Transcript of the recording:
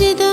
gecede